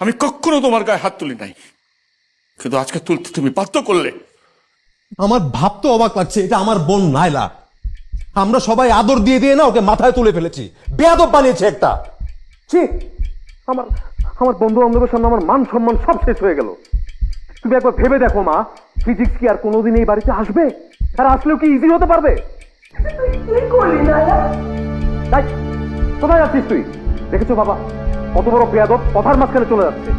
আমি কখনো তোমার গায়ে হাত তুলি নাই। কিন্তু আজকে তুলতে তুমি বাধ্য করলে। আমার ভাবতে অবাক লাগছে এটা আমার বোন নাইলা আমরা সবাই আদর দিয়ে দিয়ে না ওকে মাথায় তুলে ফেলেছি। বেয়াদব বানিয়েছে একটা। ছি আমার আমার বন্ধু বান্ধবের সামনে আমার মান সম্মান সব শেষ হয়ে গেল। তুমি একবার ভেবে দেখো মা ফিজিক্স কি আর কোনোদিন এই বাড়িতে আসবে? আর আসলেও কি ইজি হতে পারবে? তুই করলি না তাই কোথায় যাচ্ছিস তুই? দেখেছ বাবা? কত বড় বেয়াদব, কথার মাঝখানে চলে যাচ্ছে।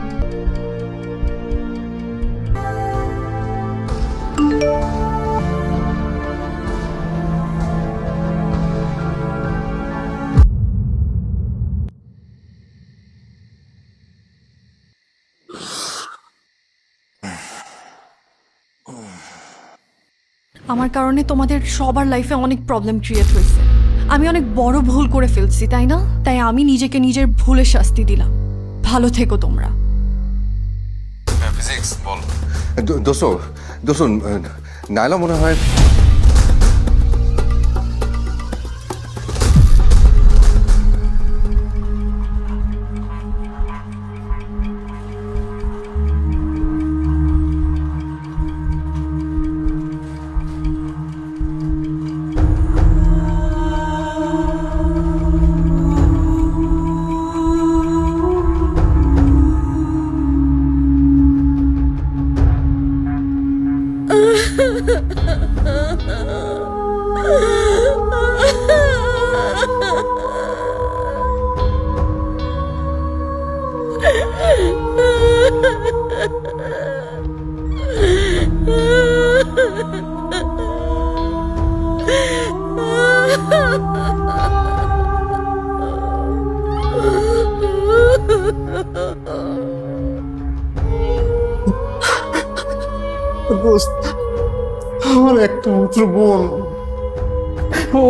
আমার কারণে তোমাদের সবার লাইফে অনেক প্রবলেম ক্রিয়েট হয়েছে। আমি অনেক বড় ভুল করে ফেলছি তাই না? তাই আমি নিজেকে নিজের ভুলে শাস্তি দিলাম। ভালো থেকো তোমরা। ফিজিক্স বল। দোস্ত দোস্ত নাইলা মনে হয় Ha ha ha ha! দোস্ত আমার একটা মাত্র বোন। ও।